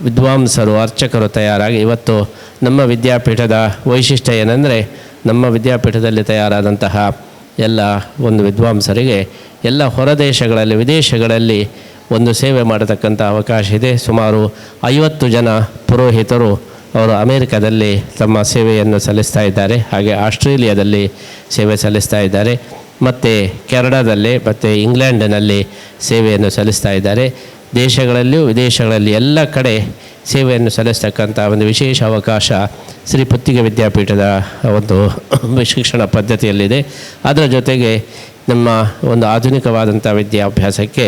ವಿದ್ವಾಂಸರು, ಅರ್ಚಕರು ತಯಾರಾಗಿ ಇವತ್ತು ನಮ್ಮ ವಿದ್ಯಾಪೀಠದ ವೈಶಿಷ್ಟ್ಯ ಏನೆಂದರೆ ನಮ್ಮ ವಿದ್ಯಾಪೀಠದಲ್ಲಿ ತಯಾರಾದಂತಹ ಎಲ್ಲ ಒಂದು ವಿದ್ವಾಂಸರಿಗೆ ಎಲ್ಲ ಹೊರದೇಶಗಳಲ್ಲಿ, ವಿದೇಶಗಳಲ್ಲಿ ಒಂದು ಸೇವೆ ಮಾಡತಕ್ಕಂಥ ಅವಕಾಶ ಇದೆ. ಸುಮಾರು ಐವತ್ತು ಜನ ಪುರೋಹಿತರು ಅವರು ಅಮೇರಿಕಾದಲ್ಲಿ ತಮ್ಮ ಸೇವೆಯನ್ನು ಸಲ್ಲಿಸ್ತಾ ಇದ್ದಾರೆ. ಹಾಗೆ ಆಸ್ಟ್ರೇಲಿಯಾದಲ್ಲಿ ಸೇವೆ ಸಲ್ಲಿಸ್ತಾ ಇದ್ದಾರೆ. ಮತ್ತು ಕೆನಡಾದಲ್ಲಿ, ಮತ್ತು ಇಂಗ್ಲೆಂಡಿನಲ್ಲಿ ಸೇವೆಯನ್ನು ಸಲ್ಲಿಸ್ತಾ ಇದ್ದಾರೆ. ದೇಶಗಳಲ್ಲಿಯೂ ವಿದೇಶಗಳಲ್ಲಿ ಎಲ್ಲ ಕಡೆ ಸೇವೆಯನ್ನು ಸಲ್ಲಿಸ್ತಕ್ಕಂಥ ಒಂದು ವಿಶೇಷ ಅವಕಾಶ ಶ್ರೀ ಪುತ್ತಿಗೆ ವಿದ್ಯಾಪೀಠದ ಒಂದು ಶಿಕ್ಷಣ ಪದ್ಧತಿಯಲ್ಲಿದೆ. ಅದರ ಜೊತೆಗೆ ನಮ್ಮ ಒಂದು ಆಧುನಿಕವಾದಂಥ ವಿದ್ಯಾಭ್ಯಾಸಕ್ಕೆ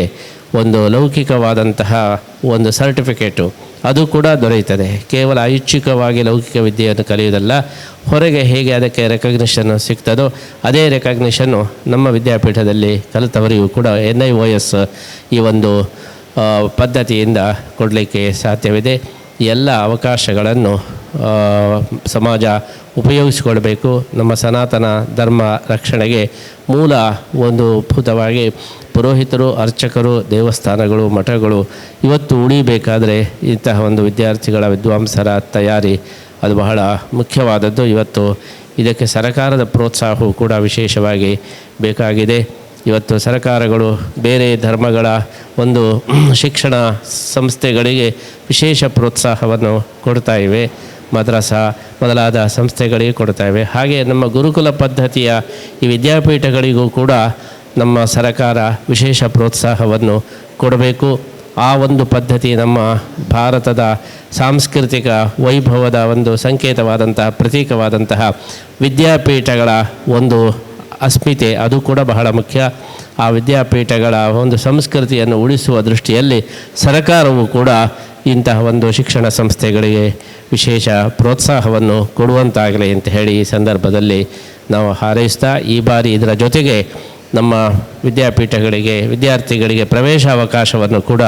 ಒಂದು ಲೌಕಿಕವಾದಂತಹ ಒಂದು ಸರ್ಟಿಫಿಕೇಟು ಅದು ಕೂಡ ದೊರೆಯುತ್ತದೆ. ಕೇವಲ ಐಚ್ಛಿಕವಾಗಿ ಲೌಕಿಕ ವಿದ್ಯೆಯನ್ನು ಕಲಿಯುವುದಲ್ಲ, ಹೊರಗೆ ಹೇಗೆ ಅದಕ್ಕೆ ರೆಕಗ್ನಿಷನ್ನು ಸಿಗ್ತದೋ ಅದೇ ರೆಕಗ್ನಿಷನ್ನು ನಮ್ಮ ವಿದ್ಯಾಪೀಠದಲ್ಲಿ ಕಲಿತವರಿಗೂ ಕೂಡ ಎನ್ ಐ ಒ ಎಸ್ ಈ ಒಂದು ಪದ್ಧತಿಯಿಂದ ಕೊಡಲಿಕ್ಕೆ ಸಾಧ್ಯವಿದೆ. ಎಲ್ಲ ಅವಕಾಶಗಳನ್ನು ಸಮಾಜ ಉಪಯೋಗಿಸಿಕೊಳ್ಬೇಕು. ನಮ್ಮ ಸನಾತನ ಧರ್ಮ ರಕ್ಷಣೆಗೆ ಮೂಲ ಒಂದು ಭೂತವಾಗಿ ಪುರೋಹಿತರು, ಅರ್ಚಕರು, ದೇವಸ್ಥಾನಗಳು, ಮಠಗಳು ಇವತ್ತು ಉಳಿಬೇಕಾದರೆ ಇಂತಹ ಒಂದು ವಿದ್ಯಾರ್ಥಿಗಳ ವಿದ್ವಾಂಸರ ತಯಾರಿ ಅದು ಬಹಳ ಮುಖ್ಯವಾದದ್ದು. ಇವತ್ತು ಇದಕ್ಕೆ ಸರಕಾರದ ಪ್ರೋತ್ಸಾಹವು ಕೂಡ ವಿಶೇಷವಾಗಿ ಬೇಕಾಗಿದೆ. ಇವತ್ತು ಸರ್ಕಾರಗಳು ಬೇರೆ ಧರ್ಮಗಳ ಒಂದು ಶಿಕ್ಷಣ ಸಂಸ್ಥೆಗಳಿಗೆ ವಿಶೇಷ ಪ್ರೋತ್ಸಾಹವನ್ನು ಕೊಡ್ತಾ ಇವೆ. ಮದ್ರಸಾ ಮೊದಲಾದ ಸಂಸ್ಥೆಗಳಿಗೆ ಕೊಡ್ತಾ ಇವೆ. ಹಾಗೆ ನಮ್ಮ ಗುರುಕುಲ ಪದ್ಧತಿಯ ಈ ವಿದ್ಯಾಪೀಠಗಳಿಗೂ ಕೂಡ ನಮ್ಮ ಸರ್ಕಾರ ವಿಶೇಷ ಪ್ರೋತ್ಸಾಹವನ್ನು ಕೊಡಬೇಕು. ಆ ಒಂದು ಪದ್ಧತಿ ನಮ್ಮ ಭಾರತದ ಸಾಂಸ್ಕೃತಿಕ ವೈಭವದ ಒಂದು ಸಂಕೇತವಾದಂತಹ ಪ್ರತೀಕವಾದಂತಹ ವಿದ್ಯಾಪೀಠಗಳ ಒಂದು ಅಸ್ಮಿತೆ, ಅದು ಕೂಡ ಬಹಳ ಮುಖ್ಯ. ಆ ವಿದ್ಯಾಪೀಠಗಳ ಒಂದು ಸಂಸ್ಕೃತಿಯನ್ನು ಉಳಿಸುವ ದೃಷ್ಟಿಯಲ್ಲಿ ಸರ್ಕಾರವು ಕೂಡ ಇಂತಹ ಒಂದು ಶಿಕ್ಷಣ ಸಂಸ್ಥೆಗಳಿಗೆ ವಿಶೇಷ ಪ್ರೋತ್ಸಾಹವನ್ನು ಕೊಡುವಂತಾಗಲಿ ಅಂತ ಹೇಳಿ ಈ ಸಂದರ್ಭದಲ್ಲಿ ನಾವು ಹಾರೈಸ್ತಾ, ಈ ಬಾರಿ ಇದರ ಜೊತೆಗೆ ನಮ್ಮ ವಿದ್ಯಾಪೀಠಗಳಿಗೆ, ವಿದ್ಯಾರ್ಥಿಗಳಿಗೆ ಪ್ರವೇಶ ಅವಕಾಶವನ್ನು ಕೂಡ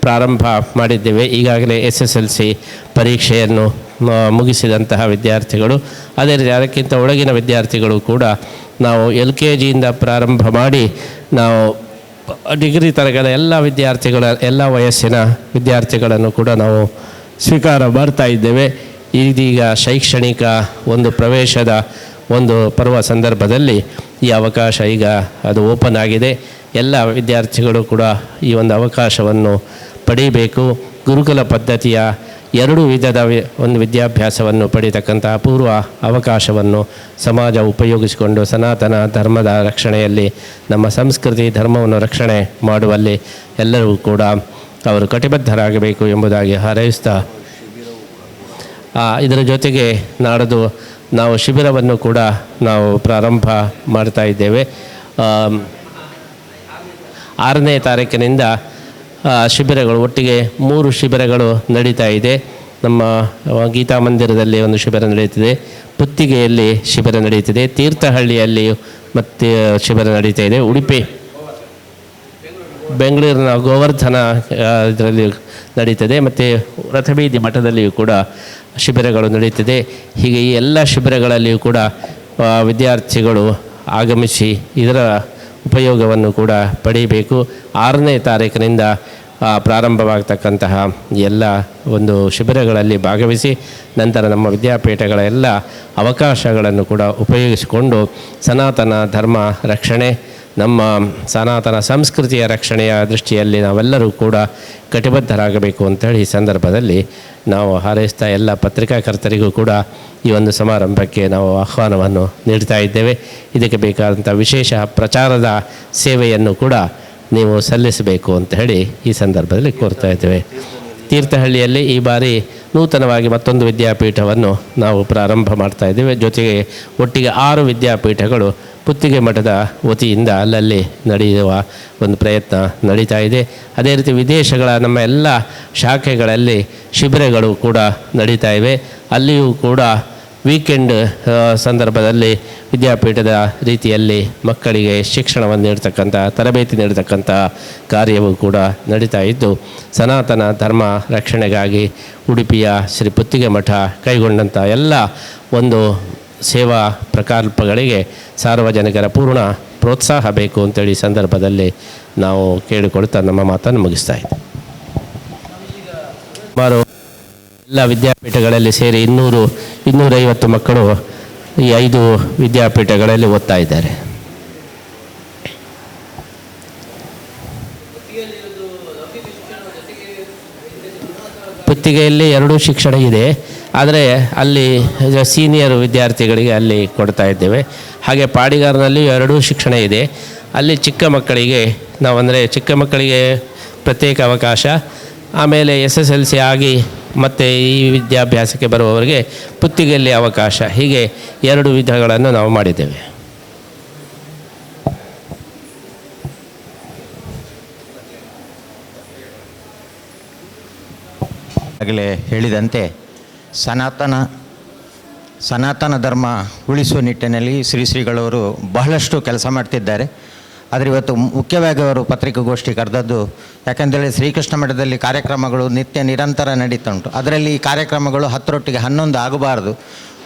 ಪ್ರಾರಂಭ ಮಾಡಿದ್ದೇವೆ. ಈಗಾಗಲೇ ಎಸ್ ಎಸ್ ಎಲ್ ಸಿ ಪರೀಕ್ಷೆಯನ್ನು ಮುಗಿಸಿದಂತಹ ವಿದ್ಯಾರ್ಥಿಗಳು. ಅದೇ ರೀತಿ ಅದಕ್ಕಿಂತ ಒಳಗಿನ ವಿದ್ಯಾರ್ಥಿಗಳು ಕೂಡ ನಾವು ಎಲ್ ಕೆ ಜಿಯಿಂದ ಪ್ರಾರಂಭ ಮಾಡಿ ನಾವು ಡಿಗ್ರಿ ತರಗದ ಎಲ್ಲ ವಿದ್ಯಾರ್ಥಿಗಳ, ಎಲ್ಲ ವಯಸ್ಸಿನ ವಿದ್ಯಾರ್ಥಿಗಳನ್ನು ಕೂಡ ನಾವು ಸ್ವೀಕಾರ ಮಾಡ್ತಾ ಇದ್ದೇವೆ. ಇದೀಗ ಶೈಕ್ಷಣಿಕ ಒಂದು ಪ್ರವೇಶದ ಒಂದು ಪರ್ವ ಸಂದರ್ಭದಲ್ಲಿ ಈ ಅವಕಾಶ ಈಗ ಅದು ಓಪನ್ ಆಗಿದೆ. ಎಲ್ಲ ವಿದ್ಯಾರ್ಥಿಗಳು ಕೂಡ ಈ ಒಂದು ಅವಕಾಶವನ್ನು ಪಡೀಬೇಕು. ಗುರುಕುಲ ಪದ್ಧತಿಯ ಎರಡು ವಿಧದ ಒಂದು ವಿದ್ಯಾಭ್ಯಾಸವನ್ನು ಪಡೀತಕ್ಕಂಥ ಅಪೂರ್ವ ಅವಕಾಶವನ್ನು ಸಮಾಜ ಉಪಯೋಗಿಸಿಕೊಂಡು ಸನಾತನ ಧರ್ಮದ ರಕ್ಷಣೆಯಲ್ಲಿ, ನಮ್ಮ ಸಂಸ್ಕೃತಿ ಧರ್ಮವನ್ನು ರಕ್ಷಣೆ ಮಾಡುವಲ್ಲಿ ಎಲ್ಲರೂ ಕೂಡ ಅವರು ಕಟಿಬದ್ಧರಾಗಬೇಕು ಎಂಬುದಾಗಿ ಹಾರೈಸ್ತಾ ಇದರ ಜೊತೆಗೆ ನಾಡದು ನಾವು ಶಿಬಿರವನ್ನು ಕೂಡ ನಾವು ಪ್ರಾರಂಭ ಮಾಡ್ತಾ ಇದ್ದೇವೆ. ಆರನೇ ತಾರೀಕಿನಿಂದ ಶಿಬಿರಗಳು, ಒಟ್ಟಿಗೆ ಮೂರು ಶಿಬಿರಗಳು ನಡೀತಾ ಇದೆ. ನಮ್ಮ ಗೀತಾ ಮಂದಿರದಲ್ಲಿ ಒಂದು ಶಿಬಿರ ನಡೆಯುತ್ತಿದೆ. ಪುತ್ತಿಗೆಯಲ್ಲಿ ಶಿಬಿರ ನಡೆಯುತ್ತಿದೆ. ತೀರ್ಥಹಳ್ಳಿಯಲ್ಲಿ ಮತ್ತೆ ಶಿಬಿರ ನಡೀತಾ ಇದೆ. ಉಡುಪಿ, ಬೆಂಗಳೂರಿನ ಗೋವರ್ಧನ ಇದರಲ್ಲಿ ನಡೀತದೆ. ಮತ್ತು ರಥಬೀದಿ ಮಠದಲ್ಲಿಯೂ ಕೂಡ ಶಿಬಿರಗಳು ನಡೆಯುತ್ತಿದೆ. ಹೀಗೆ ಈ ಎಲ್ಲ ಶಿಬಿರಗಳಲ್ಲಿಯೂ ಕೂಡ ವಿದ್ಯಾರ್ಥಿಗಳು ಆಗಮಿಸಿ ಇದರ ಉಪಯೋಗವನ್ನು ಕೂಡ ಪಡೆಯಬೇಕು ಆರನೇ ತಾರೀಕಿನಿಂದ ಪ್ರಾರಂಭವಾಗತಕ್ಕಂತಹ ಎಲ್ಲ ಒಂದು ಶಿಬಿರಗಳಲ್ಲಿ ಭಾಗವಹಿಸಿ, ನಂತರ ನಮ್ಮ ವಿದ್ಯಾಪೀಠಗಳ ಎಲ್ಲ ಅವಕಾಶಗಳನ್ನು ಕೂಡ ಉಪಯೋಗಿಸಿಕೊಂಡು, ಸನಾತನ ಧರ್ಮ ರಕ್ಷಣೆ ನಮ್ಮ ಸನಾತನ ಸಂಸ್ಕೃತಿಯ ರಕ್ಷಣೆಯ ದೃಷ್ಟಿಯಲ್ಲಿ ನಾವೆಲ್ಲರೂ ಕೂಡ ಕಟಿಬದ್ಧರಾಗಬೇಕು ಅಂತೇಳಿ ಈ ಸಂದರ್ಭದಲ್ಲಿ ನಾವು ಹಾರೈಸ್ತಾ ಎಲ್ಲ ಪತ್ರಿಕಾಕರ್ತರಿಗೂ ಕೂಡ ಈ ಒಂದು ಸಮಾರಂಭಕ್ಕೆ ನಾವು ಆಹ್ವಾನವನ್ನು ನೀಡ್ತಾ ಇದ್ದೇವೆ. ಇದಕ್ಕೆ ಬೇಕಾದಂಥ ವಿಶೇಷ ಪ್ರಚಾರದ ಸೇವೆಯನ್ನು ಕೂಡ ನೀವು ಸಲ್ಲಿಸಬೇಕು ಅಂತ ಹೇಳಿ ಈ ಸಂದರ್ಭದಲ್ಲಿ ಕೋರ್ತಾ ಇದ್ದೇವೆ. ತೀರ್ಥಹಳ್ಳಿಯಲ್ಲಿ ಈ ಬಾರಿ ನೂತನವಾಗಿ ಮತ್ತೊಂದು ವಿದ್ಯಾಪೀಠವನ್ನು ನಾವು ಪ್ರಾರಂಭ ಮಾಡ್ತಾ ಇದ್ದೇವೆ. ಜೊತೆಗೆ ಒಟ್ಟಿಗೆ ಆರು ವಿದ್ಯಾಪೀಠಗಳು ಪುತ್ತಿಗೆ ಮಠದ ವತಿಯಿಂದ ಅಲ್ಲಲ್ಲಿ ನಡೆಯುವ ಒಂದು ಪ್ರಯತ್ನ ನಡೀತಾ ಇದೆ. ಅದೇ ರೀತಿ ವಿದೇಶಗಳ ನಮ್ಮ ಎಲ್ಲ ಶಾಖೆಗಳಲ್ಲಿ ಶಿಬಿರಗಳು ಕೂಡ ನಡೀತಾ ಇವೆ. ಅಲ್ಲಿಯೂ ಕೂಡ ವೀಕೆಂಡ್ ಸಂದರ್ಭದಲ್ಲಿ ವಿದ್ಯಾಪೀಠದ ರೀತಿಯಲ್ಲಿ ಮಕ್ಕಳಿಗೆ ಶಿಕ್ಷಣವನ್ನು ನೀಡ್ತಕ್ಕಂಥ, ತರಬೇತಿ ನೀಡತಕ್ಕಂಥ ಕಾರ್ಯವೂ ಕೂಡ ನಡೀತಾ ಇದ್ದು, ಸನಾತನ ಧರ್ಮ ರಕ್ಷಣೆಗಾಗಿ ಉಡುಪಿಯ ಶ್ರೀ ಪುತ್ತಿಗೆ ಮಠ ಕೈಗೊಂಡಂಥ ಎಲ್ಲ ಒಂದು ಸೇವಾ ಪ್ರಕಲ್ಪಗಳಿಗೆ ಸಾರ್ವಜನಿಕರ ಪೂರ್ಣ ಪ್ರೋತ್ಸಾಹ ಬೇಕು ಅಂತೇಳಿ ಸಂದರ್ಭದಲ್ಲಿ ನಾವು ಕೇಳಿಕೊಳ್ತಾ ನಮ್ಮ ಮಾತನ್ನು ಮುಗಿಸ್ತಾ ಇದ್ದೇವೆ ಸುಮಾರು ಎಲ್ಲ ವಿದ್ಯಾಪೀಠಗಳಲ್ಲಿ ಸೇರಿ ಇನ್ನೂರು, ಇನ್ನೂರೈವತ್ತು ಮಕ್ಕಳು ಈ ಐದು ವಿದ್ಯಾಪೀಠಗಳಲ್ಲಿ ಓದ್ತಾ ಇದ್ದಾರೆ. ಪುತ್ತಿಗೆಯಲ್ಲಿ ಎರಡೂ ಶಿಕ್ಷಣ ಇದೆ. ಆದರೆ ಅಲ್ಲಿ ಸೀನಿಯರ್ ವಿದ್ಯಾರ್ಥಿಗಳಿಗೆ ಅಲ್ಲಿ ಕೊಡ್ತಾ ಇದ್ದೇವೆ. ಹಾಗೆ ಪಾಡಿಗಾರನಲ್ಲಿ ಎರಡೂ ಶಿಕ್ಷಣ ಇದೆ. ಅಲ್ಲಿ ಚಿಕ್ಕ ಮಕ್ಕಳಿಗೆ ನಾವು ಅಂದರೆ ಚಿಕ್ಕ ಮಕ್ಕಳಿಗೆ ಪ್ರತ್ಯೇಕ ಅವಕಾಶ, ಆಮೇಲೆ ಎಸ್ ಎಸ್ ಎಲ್ ಸಿ ಆಗಿ ಮತ್ತು ಈ ವಿದ್ಯಾಭ್ಯಾಸಕ್ಕೆ ಬರುವವರಿಗೆ ಪುತ್ತಿಗೆಯಲ್ಲಿ ಅವಕಾಶ, ಹೀಗೆ ಎರಡು ವಿಧಗಳನ್ನು ನಾವು ಮಾಡಿದ್ದೇವೆ. ಆಗಲೇ ಹೇಳಿದಂತೆ ಸನಾತನ ಸನಾತನ ಧರ್ಮ ಉಳಿಸುವ ನಿಟ್ಟಿನಲ್ಲಿ ಶ್ರೀ ಶ್ರೀಗಳವರು ಬಹಳಷ್ಟು ಕೆಲಸ ಮಾಡ್ತಿದ್ದಾರೆ. ಆದರೆ ಇವತ್ತು ಮುಖ್ಯವಾಗಿ ಅವರು ಪತ್ರಿಕಾಗೋಷ್ಠಿ ಕರೆದದ್ದು, ಯಾಕೆಂದರೆ ಶ್ರೀಕೃಷ್ಣ ಮಠದಲ್ಲಿ ಕಾರ್ಯಕ್ರಮಗಳು ನಿತ್ಯ ನಿರಂತರ ನಡೀತಾ ಉಂಟು. ಅದರಲ್ಲಿ ಈ ಕಾರ್ಯಕ್ರಮಗಳು ಹತ್ತರೊಟ್ಟಿಗೆ ಹನ್ನೊಂದು ಆಗಬಾರದು.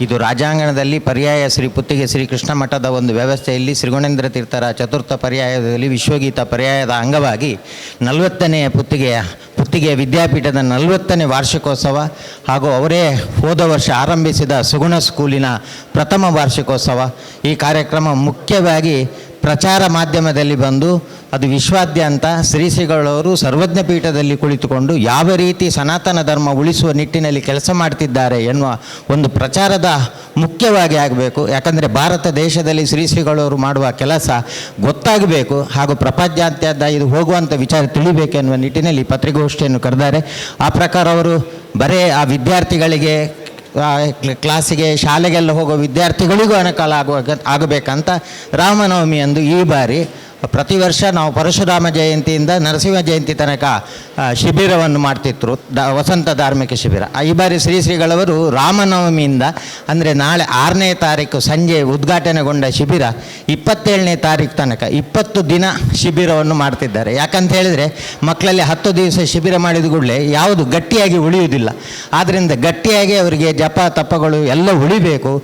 ಇದು ರಾಜಾಂಗಣದಲ್ಲಿ ಪರ್ಯಾಯ ಶ್ರೀ ಪುತ್ತಿಗೆ ಶ್ರೀ ಕೃಷ್ಣ ಮಠದ ಒಂದು ವ್ಯವಸ್ಥೆಯಲ್ಲಿ ಶ್ರೀಗುಣೇಂದ್ರ ತೀರ್ಥರ ಚತುರ್ಥ ಪರ್ಯಾಯದಲ್ಲಿ ವಿಶ್ವಗೀತ ಪರ್ಯಾಯದ ಅಂಗವಾಗಿ ನಲವತ್ತನೆಯ ಪುತ್ತಿಗೆಯ ಪುತ್ತಿಗೆಯ ವಿದ್ಯಾಪೀಠದ ನಲವತ್ತನೇ ವಾರ್ಷಿಕೋತ್ಸವ ಹಾಗೂ ಅವರೇ ಹೋದ ವರ್ಷ ಆರಂಭಿಸಿದ ಸುಗುಣ ಸ್ಕೂಲಿನ ಪ್ರಥಮ ವಾರ್ಷಿಕೋತ್ಸವ. ಈ ಕಾರ್ಯಕ್ರಮ ಮುಖ್ಯವಾಗಿ ಪ್ರಚಾರ ಮಾಧ್ಯಮದಲ್ಲಿ ಬಂದು ಅದು ವಿಶ್ವಾದ್ಯಂತ ಶ್ರೀ ಶ್ರೀಗಳವರು ಸರ್ವಜ್ಞ ಪೀಠದಲ್ಲಿ ಕುಳಿತುಕೊಂಡು ಯಾವ ರೀತಿ ಸನಾತನ ಧರ್ಮ ಉಳಿಸುವ ನಿಟ್ಟಿನಲ್ಲಿ ಕೆಲಸ ಮಾಡ್ತಿದ್ದಾರೆ ಎನ್ನುವ ಒಂದು ಪ್ರಚಾರದ ಮುಖ್ಯವಾಗಿ ಆಗಬೇಕು. ಯಾಕಂದರೆ ಭಾರತ ದೇಶದಲ್ಲಿ ಶ್ರೀ ಶ್ರೀಗಳವರು ಮಾಡುವ ಕೆಲಸ ಗೊತ್ತಾಗಬೇಕು ಹಾಗೂ ಪ್ರಪಂಚಾದ್ಯಂತ ಇದು ಹೋಗುವಂಥ ವಿಚಾರ ತಿಳಿಬೇಕೆನ್ನುವ ನಿಟ್ಟಿನಲ್ಲಿ ಪತ್ರಿಕಾಗೋಷ್ಠಿಯನ್ನು ಕರೆದಾರೆ. ಆ ಪ್ರಕಾರ ಅವರು ಬರೇ ಆ ವಿದ್ಯಾರ್ಥಿಗಳಿಗೆ ಕ್ಲಾಸಿಗೆ ಶಾಲೆಗೆಲ್ಲ ಹೋಗೋ ವಿದ್ಯಾರ್ಥಿಗಳಿಗೂ ಅನುಕೂಲ ಆಗುವ ಆಗಬೇಕಂತ ರಾಮನವಮಿ ಎಂದು ಈ ಬಾರಿ ಪ್ರತಿ ವರ್ಷ ನಾವು ಪರಶುರಾಮ ಜಯಂತಿಯಿಂದ ನರಸಿಂಹ ಜಯಂತಿ ತನಕ ಶಿಬಿರವನ್ನು ಮಾಡ್ತಿದ್ರು, ದ, ವಸಂತ ಧಾರ್ಮಿಕ ಶಿಬಿರ. ಈ ಬಾರಿ ಶ್ರೀ ಶ್ರೀಗಳವರು ರಾಮನವಮಿಯಿಂದ, ಅಂದರೆ ನಾಳೆ ಆರನೇ ತಾರೀಕು ಸಂಜೆ ಉದ್ಘಾಟನೆಗೊಂಡ ಶಿಬಿರ, ಇಪ್ಪತ್ತೇಳನೇ ತಾರೀಕು ತನಕ, ಇಪ್ಪತ್ತು ದಿನ ಶಿಬಿರವನ್ನು ಮಾಡ್ತಿದ್ದಾರೆ. ಯಾಕಂತ ಹೇಳಿದರೆ, ಮಕ್ಕಳಲ್ಲಿ ಹತ್ತು ದಿವಸ ಶಿಬಿರ ಮಾಡಿದ ಕೂಡಲೇ ಯಾವುದು ಗಟ್ಟಿಯಾಗಿ ಉಳಿಯುವುದಿಲ್ಲ. ಆದ್ದರಿಂದ ಗಟ್ಟಿಯಾಗಿ ಅವರಿಗೆ ಜಪ, ತಪಗಳು ಎಲ್ಲ ಉಳಿಬೇಕು.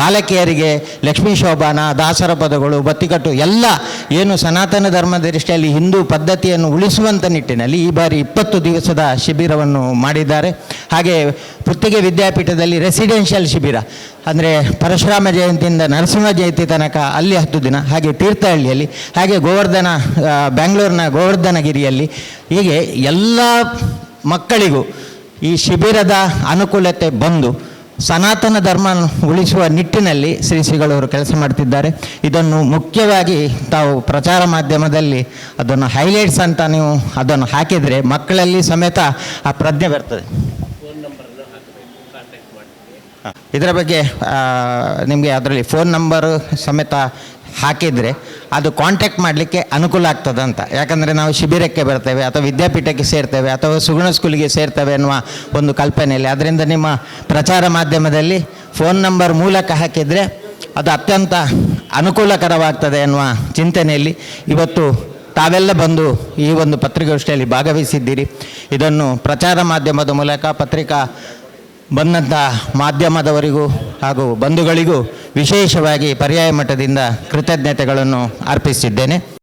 ಬಾಲಕಿಯರಿಗೆ ಲಕ್ಷ್ಮೀ ಶೋಭಾನ, ದಾಸರ ಪದಗಳು ಬತ್ತಿಕಟ್ಟು ಎಲ್ಲ ಏನು ಸನಾತನ ಧರ್ಮದ ದೃಷ್ಟಿಯಲ್ಲಿ ಹಿಂದೂ ಪದ್ಧತಿಯನ್ನು ಉಳಿಸುವಂಥ ನಿಟ್ಟಿನಲ್ಲಿ ಈ ಬಾರಿ ಇಪ್ಪತ್ತು ದಿವಸದ ಶಿಬಿರವನ್ನು ಮಾಡಿದ್ದಾರೆ. ಹಾಗೆ ಪುತ್ತಿಗೆ ವಿದ್ಯಾಪೀಠದಲ್ಲಿ ರೆಸಿಡೆನ್ಷಿಯಲ್ ಶಿಬಿರ, ಅಂದರೆ ಪರಶುರಾಮ ಜಯಂತಿಯಿಂದ ನರಸಿಂಹ ಜಯಂತಿ ತನಕ ಅಲ್ಲಿ ಹತ್ತು ದಿನ, ಹಾಗೆ ತೀರ್ಥಹಳ್ಳಿಯಲ್ಲಿ, ಹಾಗೆ ಗೋವರ್ಧನ ಬ್ಯಾಂಗ್ಳೂರಿನ ಗೋವರ್ಧನಗಿರಿಯಲ್ಲಿ. ಹೀಗೆ ಎಲ್ಲ ಮಕ್ಕಳಿಗೂ ಈ ಶಿಬಿರದ ಅನುಕೂಲತೆ ಬಂದು ಸನಾತನ ಧರ್ಮ ಉಳಿಸುವ ನಿಟ್ಟಿನಲ್ಲಿ ಶ್ರೀ ಶ್ರೀಗಳವರು ಕೆಲಸ ಮಾಡ್ತಿದ್ದಾರೆ ಇದನ್ನು ಮುಖ್ಯವಾಗಿ ತಾವು ಪ್ರಚಾರ ಮಾಧ್ಯಮದಲ್ಲಿ ಅದನ್ನು ಹೈಲೈಟ್ಸ್ ಅಂತ ನೀವು ಅದನ್ನು ಹಾಕಿದರೆ ಮಕ್ಕಳಲ್ಲಿ ಸಮೇತ ಆ ಪ್ರಜ್ಞೆ ಬರ್ತದೆ. ಇದರ ಬಗ್ಗೆ ನಿಮಗೆ ಅದರಲ್ಲಿ ಫೋನ್ ನಂಬರು ಸಮೇತ ಹಾಕಿದರೆ ಅದು ಕಾಂಟ್ಯಾಕ್ಟ್ ಮಾಡಲಿಕ್ಕೆ ಅನುಕೂಲ ಆಗ್ತದೆ ಅಂತ. ಯಾಕಂದರೆ ನಾವು ಶಿಬಿರಕ್ಕೆ ಬರ್ತೇವೆ ಅಥವಾ ವಿದ್ಯಾಪೀಠಕ್ಕೆ ಸೇರ್ತೇವೆ ಅಥವಾ ಸುಗುಣ ಸ್ಕೂಲಿಗೆ ಸೇರ್ತೇವೆ ಅನ್ನುವ ಒಂದು ಕಲ್ಪನೆಯಲ್ಲಿ. ಅದರಿಂದ ನಿಮ್ಮ ಪ್ರಚಾರ ಮಾಧ್ಯಮದಲ್ಲಿ ಫೋನ್ ನಂಬರ್ ಮೂಲಕ ಹಾಕಿದರೆ ಅದು ಅತ್ಯಂತ ಅನುಕೂಲಕರವಾಗ್ತದೆ ಅನ್ನುವ ಚಿಂತನೆಯಲ್ಲಿ ಇವತ್ತು ತಾವೆಲ್ಲ ಬಂದು ಈ ಒಂದು ಪತ್ರಿಕಾಗೋಷ್ಠಿಯಲ್ಲಿ ಭಾಗವಹಿಸಿದ್ದೀರಿ. ಇದನ್ನು ಪ್ರಚಾರ ಮಾಧ್ಯಮದ ಮೂಲಕ ಪತ್ರಿಕಾ ಬಂದಂಥ ಮಾಧ್ಯಮದವರಿಗೂ ಹಾಗೂ ಬಂಧುಗಳಿಗೂ ವಿಶೇಷವಾಗಿ ಪರ್ಯಾಯ ಮಟ್ಟದಿಂದ ಕೃತಜ್ಞತೆಗಳನ್ನು ಅರ್ಪಿಸಿದ್ದೇನೆ.